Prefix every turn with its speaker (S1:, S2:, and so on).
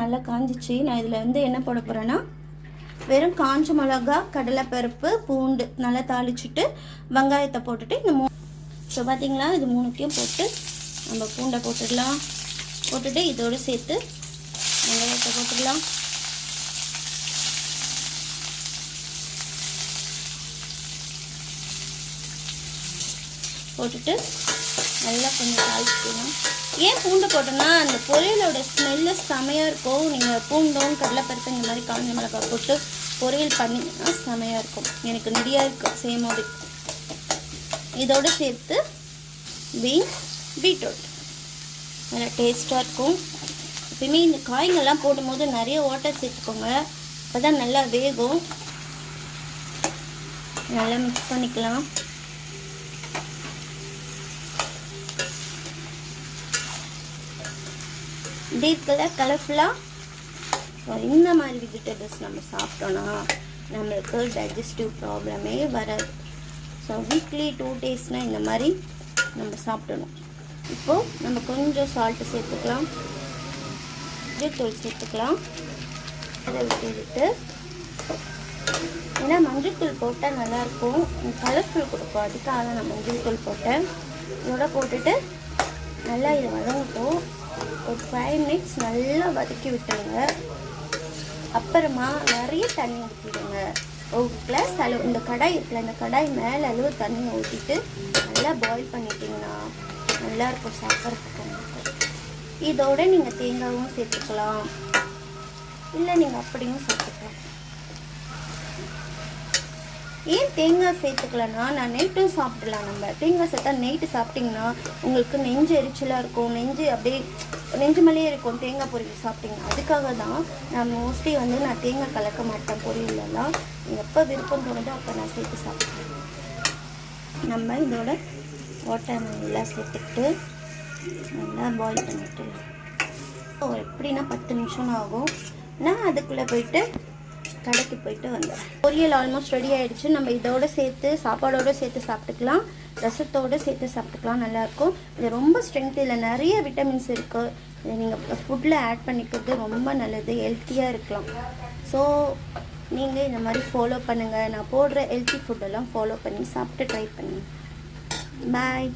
S1: நல்லா காஞ்சிச்சு. நான் இதில் வந்து என்ன போட போகிறேன்னா வெறும் காஞ்ச மிளகா கடலைப்பருப்பு பூண்டு நல்லா தாளிச்சிட்டு வெங்காயத்தை போட்டுட்டு இந்த மூ ஸோ பார்த்தீங்களா இது மூணுத்தையும் போட்டு நம்ம பூண்டை போட்டுடலாம். போட்டுட்டு இதோடு சேர்த்து வெங்காயத்தை போட்டுடலாம். போட்டுட்டு நல்லா கொஞ்சம் தாளிச்சிக்கணும் ஏன் பூண்டு போட்டோன்னா அந்த பொரியலோட ஸ்மெல்லு செமையாக இருக்கும். நீங்கள் பூண்டும் கடலைப்பருப்பு இந்த மாதிரி காஞ்ச மிளகாய் போட்டு பொரியல் பண்ணிங்கன்னா செமையாக இருக்கும். எனக்கு நிறையா இருக்கும் செய்யும் போது இதோடு சேர்த்து பீன்ஸ் பீட்ரூட் நல்லா டேஸ்ட்டாக இருக்கும். எப்பயுமே இந்த காய்கள்லாம் போடும்போது நிறைய வாட்டர் சேர்த்துக்கோங்க. அப்போ தான் நல்லா வேகும். நல்லா மிக்ஸ் பண்ணிக்கலாம். டீப் கலர் கலர்ஃபுல்லாக இந்த மாதிரி வெஜிடபிள்ஸ் நம்ம சாப்பிட்டோன்னா நம்மளுக்கு டைஜஸ்டிவ் ப்ராப்ளமே வராது. ஸோ வீக்லி டூ டேஸ்னால் இந்த மாதிரி நம்ம சாப்பிடணும். இப்போது நம்ம கொஞ்சம் சால்ட்டு சேர்த்துக்கலாம். மஞ்சத்தூள் சேர்த்துக்கலாம். அதை விட்டு ஏன்னா மஞ்சள் தூள் போட்டால் நல்லாயிருக்கும். கலர்ஃபுல் கொடுக்கும். அதுக்காக நான் மஞ்சள் தூள் போட்டேன். இதோட போட்டுட்டு நல்லா இதை வதங்கட்டும். ஃபைவ் மினிட்ஸ் நல்லா வதக்கி விட்டுருங்க. அப்புறமா நிறைய தண்ணி ஊற்றிடுங்க ஒரு கிளாஸ் அளவு இந்த கடாய் இருக்குல்ல இந்த கடாய் மேலே அளவு தண்ணி ஊற்றிட்டு நல்லா பாயில் பண்ணிட்டீங்கன்னா நல்லாயிருக்கும் சாப்பிட்றதுக்கு உங்களுக்கு. இதோட நீங்கள் தேங்காயும் சேர்த்துக்கலாம். இல்லை நீங்கள் அப்படியும் சேர்த்துக்கலாம். ஏன் தேங்காய் சேர்த்துக்கலன்னா நான் நைட்டும் சாப்பிடலாம் நம்ம. தேங்காய் சேர்த்தா நைட்டு சாப்பிட்டிங்கன்னா உங்களுக்கு நெஞ்சு எரிச்சலாக இருக்கும். நெஞ்சு அப்படியே நெஞ்சு மேலேயே இருக்கும் தேங்காய் பொரியல் சாப்பிட்டிங்கன்னா அதுக்காக தான் நான் மோஸ்ட்லி வந்து நான் தேங்காய் கலக்க மாட்டேன் பொரியலெல்லாம் எப்போ விருப்பம் தோணுதோ அப்போ நான் சேர்த்து சாப்பிடுவேன் நம்ம இதோட வாட்டர் நல்லா சேர்த்துக்கிட்டு நல்லா பாயில் பண்ணிட்டு ஓ எப்படின்னா பத்து நிமிஷம் ஆகும். நான் அதுக்குள்ளே போயிட்டு கடைக்கு போயிட்டு வந்தேன் பொரியல் ஆல்மோஸ்ட் ரெடி ஆகிடுச்சு நம்ம இதோட சேர்த்து சாப்பாடோடு சேர்த்து சாப்பிட்டுக்கலாம். ரசத்தோடு சேர்த்து சாப்பிட்டுக்கலாம். நல்லாயிருக்கும். இது ரொம்ப ஸ்ட்ரென்த் இல்லை. நிறைய விட்டமின்ஸ் இருக்குது இதை நீங்கள் ஃபுட்டில் ஆட் பண்ணிக்கிறது ரொம்ப நல்லது. ஹெல்த்தியாக இருக்கலாம். ஸோ நீங்கள் இந்த மாதிரி ஃபாலோ பண்ணுங்கள் நான் போடுற ஹெல்த்தி ஃபுட்டெல்லாம் ஃபாலோ பண்ணி சாப்பிட்டு ட்ரை பண்ணுங்கள் பாய்